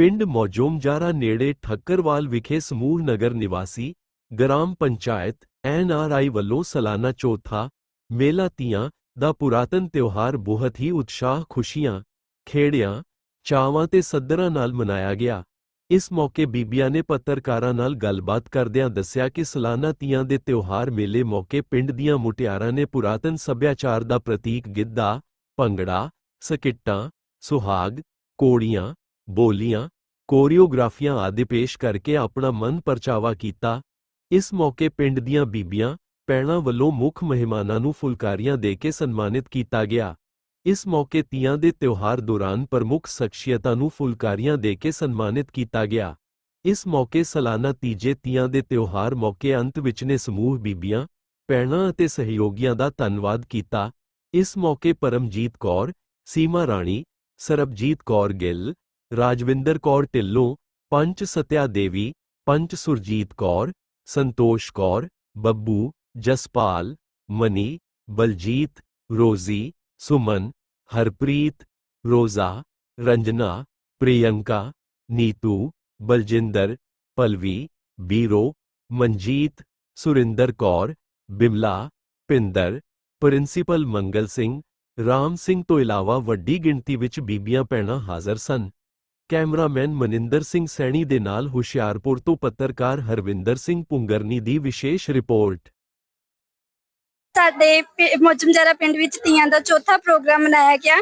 ਪਿੰਡ ਮੌਜੋਮਜਾਰਾ ਨੇੜੇ ਠੱਕਰਵਾਲ ਵਿਖੇ ਸਮੂਹ ਨਗਰ ਨਿਵਾਸੀ, ਗ੍ਰਾਮ ਪੰਚਾਇਤ ਐਨਆਰਆਈ ਵੱਲੋਂ ਸਾਲਾਨਾ ਚੌਥਾ ਮੇਲਾ ਤੀਆਂ ਦਾ ਪੁਰਾਤਨ ਤਿਉਹਾਰ ਬਹੁਤ ਹੀ ਉਤਸ਼ਾਹ ਖੁਸ਼ੀਆਂ, ਖੇੜਿਆਂ, ਚਾਵਾਂ ਤੇ ਸੱਦਰਾਂ ਨਾਲ ਮਨਾਇਆ ਗਿਆ। ਇਸ ਮੌਕੇ ਬੀਬੀਆਂ ਨੇ ਪੱਤਰਕਾਰਾਂ ਨਾਲ ਗੱਲਬਾਤ ਕਰਦਿਆਂ ਦੱਸਿਆ ਕਿ ਸਾਲਾਨਾ ਤੀਆਂ ਦੇ ਤਿਉਹਾਰ ਮੇਲੇ ਮੌਕੇ ਪਿੰਡ ਦੀਆਂ ਮੁਟਿਆਰਾਂ ਨੇ ਪੁਰਾਤਨ ਸੱਭਿਆਚਾਰ ਦਾ ਪ੍ਰਤੀਕ ਗਿੱਧਾ, ਭੰਗੜਾ, ਸਕਿੱਟਾਂ, ਸੁਹਾਗ, ਕੋੜੀਆਂ, ਬੋਲੀਆਂ ਕੋਰੀਓਗ੍ਰਾਫੀਆਂ ਆਦਿ ਪੇਸ਼ ਕਰਕੇ ਆਪਣਾ ਮਨ ਪਰਚਾਵਾ ਕੀਤਾ। ਇਸ ਮੌਕੇ ਪਿੰਡ ਦੀਆਂ ਬੀਬੀਆਂ, ਪੈਣਾ ਵੱਲੋਂ ਮੁੱਖ ਮਹਿਮਾਨਾਂ ਨੂੰ ਫੁਲਕਾਰੀਆਂ ਦੇ ਕੇ ਸਨਮਾਨਿਤ ਕੀਤਾ ਗਿਆ। ਇਸ ਮੌਕੇ ਤੀਆਂ ਦੇ ਤਿਉਹਾਰ ਦੌਰਾਨ ਪ੍ਰਮੁੱਖ ਸ਼ਖਸੀਅਤਾਂ ਨੂੰ ਫੁਲਕਾਰੀਆਂ ਦੇ ਕੇ ਸਨਮਾਨਿਤ ਕੀਤਾ ਗਿਆ। ਇਸ ਮੌਕੇ ਸਾਲਾਨਾ ਤੀਜੇ ਤੀਆਂ ਦੇ ਤਿਉਹਾਰ ਮੌਕੇ ਅੰਤ ਵਿੱਚ ਨੇ ਸਮੂਹ ਬੀਬੀਆਂ, ਪੈਣਾ ਅਤੇ ਸਹਿਯੋਗੀਆਂ ਦਾ ਧੰਨਵਾਦ ਕੀਤਾ। ਇਸ ਮੌਕੇ ਪਰਮਜੀਤ ਕੌਰ, ਸੀਮਾ ਰਾਣੀ, ਸਰਬਜੀਤ ਕੌਰ ਗਿੱਲ ਰਾਜਵਿੰਦਰ ਕੌਰ ਢਿੱਲੋਂ, ਪੰਚ ਸਤਿਆ ਦੇਵੀ, ਪੰਚ ਸੁਰਜੀਤ ਕੌਰ, ਸੰਤੋਸ਼ ਕੌਰ, ਬੱਬੂ, ਜਸਪਾਲ, ਮਨੀ, ਬਲਜੀਤ, ਰੋਜ਼ੀ, ਸੁਮਨ, ਹਰਪ੍ਰੀਤ, ਰੋਜ਼ਾ, ਰੰਜਨਾ, ਪ੍ਰਿਯੰਕਾ, ਨੀਤੂ, ਬਲਜਿੰਦਰ, ਪਲਵੀ, ਬੀਰੋ, ਮਨਜੀਤ, ਸੁਰਿੰਦਰ ਕੌਰ, ਬਿਮਲਾ ਪਿੰਦਰ ਪ੍ਰਿੰਸੀਪਲ ਮੰਗਲ ਸਿੰਘ, ਰਾਮ ਸਿੰਘ ਤੋਂ ਇਲਾਵਾ ਵੱਡੀ ਗਿਣਤੀ ਵਿੱਚ ਬੀਬੀਆਂ ਭੈਣਾਂ ਹਾਜ਼ਰ ਸਨ। ਕੈਮਰਾਮੈਨ ਮਨਿੰਦਰ ਸਿੰਘ ਸੈਣੀ ਦੇ ਨਾਲ ਹੁਸ਼ਿਆਰਪੁਰ ਤੋਂ ਪੱਤਰਕਾਰ ਹਰਵਿੰਦਰ ਸਿੰਘ ਪੁੰਗਰਨੀ ਦੀ ਵਿਸ਼ੇਸ਼ ਰਿਪੋਰਟ। ਸਾਡੇ ਮੋਜਮਜਾਰਾ ਪਿੰਡ ਵਿੱਚ ਤੀਆਂ ਦਾ ਚੌਥਾ ਪ੍ਰੋਗਰਾਮ ਮਨਾਇਆ ਗਿਆ,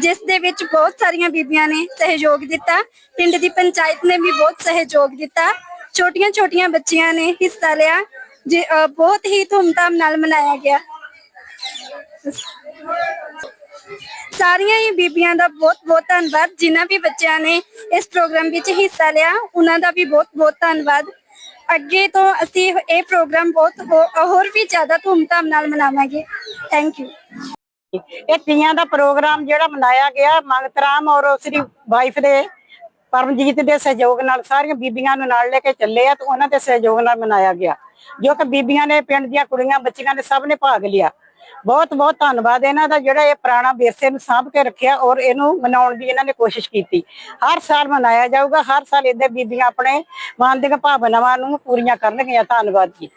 ਜਿਸ ਦੇ ਵਿੱਚ ਬਹੁਤ ਸਾਰੀਆਂ ਬੀਬੀਆਂ ਨੇ ਸਹਿਯੋਗ ਦਿੱਤਾ, ਪਿੰਡ ਦੀ ਪੰਚਾਇਤ ਨੇ ਵੀ ਬਹੁਤ ਸਹਿਯੋਗ ਦਿੱਤਾ ਛੋਟੀਆਂ ਛੋਟੀਆਂ ਬੱਚੀਆਂ ਨੇ ਹਿੱਸਾ ਲਿਆ ਬਹੁਤ ਹੀ ਧੂਮਧਾਮ ਨਾਲ ਮਨਾਇਆ ਗਿਆ। ਸਾਰੀਆਂ ਹੀ ਬੀਬੀਆਂ ਦਾ ਬਹੁਤ ਬਹੁਤ ਧੰਨਵਾਦ, ਜਿਨ੍ਹਾਂ ਵੀ ਬੱਚਿਆਂ ਨੇ ਇਸ ਪ੍ਰੋਗਰਾਮ ਵਿੱਚ ਹਿੱਸਾ ਲਿਆ, ਉਹਨਾਂ ਦਾ ਵੀ ਬਹੁਤ ਬਹੁਤ ਧੰਨਵਾਦ। ਅੱਗੇ ਤੋਂ ਅਸੀਂ ਇਹ ਪ੍ਰੋਗਰਾਮ ਬਹੁਤ ਹੋ- ਹੋਰ ਵੀ ਜ਼ਿਆਦਾ ਧੂਮਧਾਮ ਨਾਲ ਮਨਾਵਾਂਗੇ। ਥੈਂਕ ਯੂ ਇਹ ਤੀਆਂ ਦਾ ਪ੍ਰੋਗਰਾਮ ਜਿਹੜਾ ਮਨਾਇਆ ਗਿਆ, ਮੰਗਤ ਰਾਮ ਔਰ ਉਸਦੀ ਵਾਈਫ ਦੇ ਪਰਮਜੀਤ ਦੇ ਸਹਿਯੋਗ ਨਾਲ ਸਾਰੀਆਂ ਬੀਬੀਆਂ ਨੂੰ ਨਾਲ ਲੈ ਕੇ ਚੱਲੇ ਆ ਤੇ ਉਹਨਾਂ ਦੇ ਸਹਿਯੋਗ ਨਾਲ ਮਨਾਇਆ ਗਿਆ। ਜੋ ਕਿ ਬੀਬੀਆਂ ਨੇ, ਪਿੰਡ ਦੀਆਂ ਕੁੜੀਆਂ, ਬੱਚੀਆਂ ਨੇ ਸਭ ਨੇ ਭਾਗ ਲਿਆ। ਬਹੁਤ ਬਹੁਤ ਧੰਨਵਾਦ। ਇਹਨਾਂ ਦਾ ਜਿਹੜਾ ਇਹ ਪੁਰਾਣਾ ਵਿਰਸੇ ਨੂੰ ਸਾਂਭ ਕੇ ਰੱਖਿਆ ਔਰ ਇਹਨੂੰ ਮਨਾਉਣ ਦੀ ਇਹਨਾਂ ਨੇ ਕੋਸ਼ਿਸ਼ ਕੀਤੀ। ਹਰ ਸਾਲ ਮਨਾਇਆ ਜਾਊਗਾ, ਹਰ ਸਾਲ ਇਹਦੇ ਬੀਬੀਆਂ ਆਪਣੇ ਮਨ ਦੀਆਂ ਭਾਵਨਾਵਾਂ ਨੂੰ ਪੂਰੀਆਂ ਕਰਨਗੀਆਂ। ਧੰਨਵਾਦ ਜੀ।